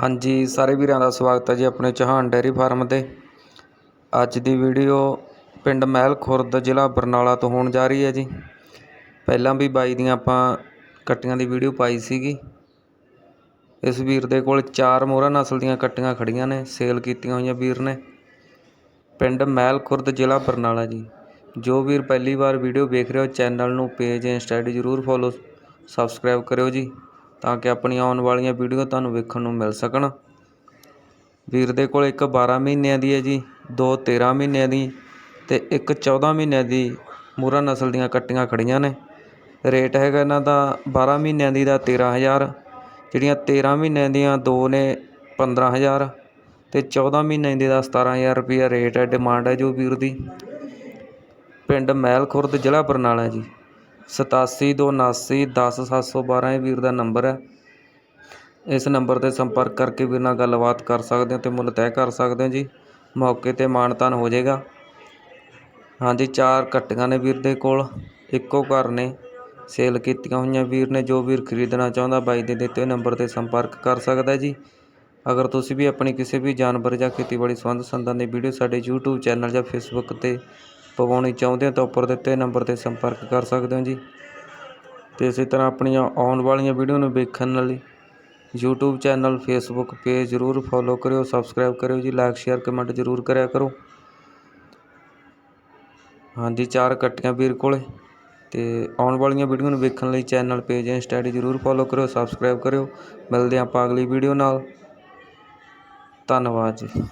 ਹਾਂਜੀ, ਸਾਰੇ ਵੀਰਾਂ ਦਾ ਸਵਾਗਤ ਹੈ ਜੀ ਆਪਣੇ ਚੌਹਾਨ ਡੇਅਰੀ ਫਾਰਮ ਤੇ। ਅੱਜ ਦੀ ਵੀਡੀਓ ਪਿੰਡ ਮਹਿਲ ਖੁਰਦ ਜ਼ਿਲ੍ਹਾ ਬਰਨਾਲਾ ਤੋਂ ਹੋਣ ਜਾ ਰਹੀ ਹੈ ਜੀ। ਪਹਿਲਾਂ ਵੀ ਬਾਈ ਦੀਆਂ ਆਪਾਂ ਕੱਟੀਆਂ ਦੀ ਵੀਡੀਓ ਪਾਈ ਸੀਗੀ। ਇਸ ਵੀਰ ਦੇ ਕੋਲ ਚਾਰ ਮੋਹਰਾ ਨਸਲ ਦੀਆਂ ਕੱਟੀਆਂ ਖੜੀਆਂ ਨੇ, ਸੇਲ ਕੀਤੀਆਂ ਹੋਈਆਂ ਵੀਰ ਨੇ। ਪਿੰਡ ਮਹਿਲ ਖੁਰਦ ਜ਼ਿਲ੍ਹਾ ਬਰਨਾਲਾ ਜੀ। ਜੋ ਵੀਰ ਪਹਿਲੀ ਵਾਰ ਵੀਡੀਓ ਵੇਖ ਰਹੇ ਹੋ, ਚੈਨਲ ਨੂੰ ਪੇਜ ਇੰਸਟਾ ਆਈਡੀ ਜ਼ਰੂਰ ਫੋਲੋ, ਸਬਸਕ੍ਰਾਈਬ ਕਰਿਓ ਜੀ। ਤਾਂ ਕਿ ਆਪਣੀਆਂ ਆਉਣ ਵਾਲੀਆਂ ਵੀਡੀਓ ਤੁਹਾਨੂੰ ਵੇਖਣ ਨੂੰ ਮਿਲ ਸਕਣ। ਵੀਰ ਦੇ ਕੋਲ ਇੱਕ 12 ਮਹੀਨਿਆਂ ਦੀ ਹੈ ਜੀ, ਦੋ 13 ਮਹੀਨਿਆਂ ਦੀ ਤੇ ਇੱਕ 14 ਮਹੀਨਿਆਂ ਦੀ ਮੂਰਾ ਨਸਲ ਦੀਆਂ ਕੱਟੀਆਂ ਖੜੀਆਂ ਨੇ। ਰੇਟ ਹੈਗਾ ਇਹਨਾਂ ਦਾ 12 ਮਹੀਨਿਆਂ ਦੀ ਦਾ 13000 ਜਿਹੜੀਆਂ 13 ਮਹੀਨਿਆਂ ਦੀਆਂ ਦੋ ਨੇ 15000 ਤੇ 14 ਮਹੀਨਿਆਂ ਦੀ ਦਾ 17000 ਰੁਪਈਆ ਰੇਟ ਹੈ, ਡਿਮਾਂਡ ਹੈ ਜੋ ਵੀਰ ਦੀ। ਪਿੰਡ ਮਹਿਲ ਖੁਰਦ ਜ਼ਿਲ੍ਹਾ ਬਰਨਾਲਾ ਜੀ। 8729910712 ਇਹ ਵੀਰ ਦਾ ਨੰਬਰ ਹੈ। ਇਸ ਨੰਬਰ ਤੇ ਸੰਪਰਕ ਕਰਕੇ ਵੀਰ ਨਾਲ ਗੱਲਬਾਤ ਕਰ ਸਕਦੇ ਹੋ ਅਤੇ ਮੁੱਲ ਤੈਅ ਕਰ ਸਕਦੇ ਹੋ ਜੀ। ਮੌਕੇ ਤੇ ਮਾਣ ਮਾਨਤਾਨ ਹੋ ਜਾਏਗਾ। ਹਾਂਜੀ, ਚਾਰ ਕੱਟੀਆਂ ਨੇ ਵੀਰ ਦੇ ਕੋਲ। ਇੱਕੋ ਘਰ ਨੇ, ਸੇਲ ਕੀਤੀਆਂ ਹੋਈਆਂ ਵੀਰ ਨੇ, ਜੋ ਵੀਰ ਖਰੀਦਣਾ ਚਾਹੁੰਦਾ ਬਾਈ ਦੇ ਦਿੱਤੇ ਹੋਏ ਨੰਬਰ ਤੇ ਸੰਪਰਕ ਕਰ ਸਕਦਾ ਜੀ। ਅਗਰ ਤੁਸੀਂ ਵੀ ਆਪਣੀ ਕਿਸੇ ਵੀ ਜਾਨਵਰ ਜਾਂ ਖੇਤੀਬਾੜੀ ਸੰਬੰਧ ਸੰਦਾਂ ਦੀ ਵੀਡੀਓ ਸਾਡੇ YouTube ਚੈਨਲ ਜਾਂ Facebook ਤੇ ਪਵਾਉਣੀ ਚਾਹੁੰਦੇ ਹੋ ਤਾਂ ਉੱਪਰ ਦਿੱਤੇ ਨੰਬਰ ਤੇ ਸੰਪਰਕ ਕਰ ਸਕਦੇ ਹੋ ਜੀ। ਅਤੇ ਇਸੇ ਤਰ੍ਹਾਂ ਆਪਣੀਆਂ ਆਉਣ ਵਾਲੀਆਂ ਵੀਡੀਓ ਨੂੰ ਵੇਖਣ ਲਈ YouTube ਚੈਨਲ, Facebook ਪੇਜ ਜ਼ਰੂਰ ਫੋਲੋ ਕਰਿਓ ਸਬਸਕ੍ਰਾਈਬ ਕਰਿਓ ਜੀ ਲਾਈਕ ਸ਼ੇਅਰ ਕਮੈਂਟ ਜ਼ਰੂਰ ਕਰਿਆ ਕਰੋ। ਹਾਂਜੀ, ਚਾਰ ਕੱਟੀਆਂ ਵੀਰ ਕੋਲੇ। ਤੇ ਆਉਣ ਵਾਲੀਆਂ ਵੀਡੀਓ ਨੂੰ ਵੇਖਣ ਲਈ ਚੈਨਲ ਪੇਜ ਇੰਸਟਾ ਆਈਡੀ ਜ਼ਰੂਰ ਫੋਲੋ ਕਰਿਓ ਸਬਸਕ੍ਰਾਈਬ ਕਰਿਓ। ਮਿਲਦੇ ਹਾਂ ਆਪਾਂ ਅਗਲੀ ਵੀਡੀਓ ਨਾਲ। ਧੰਨਵਾਦ ਜੀ।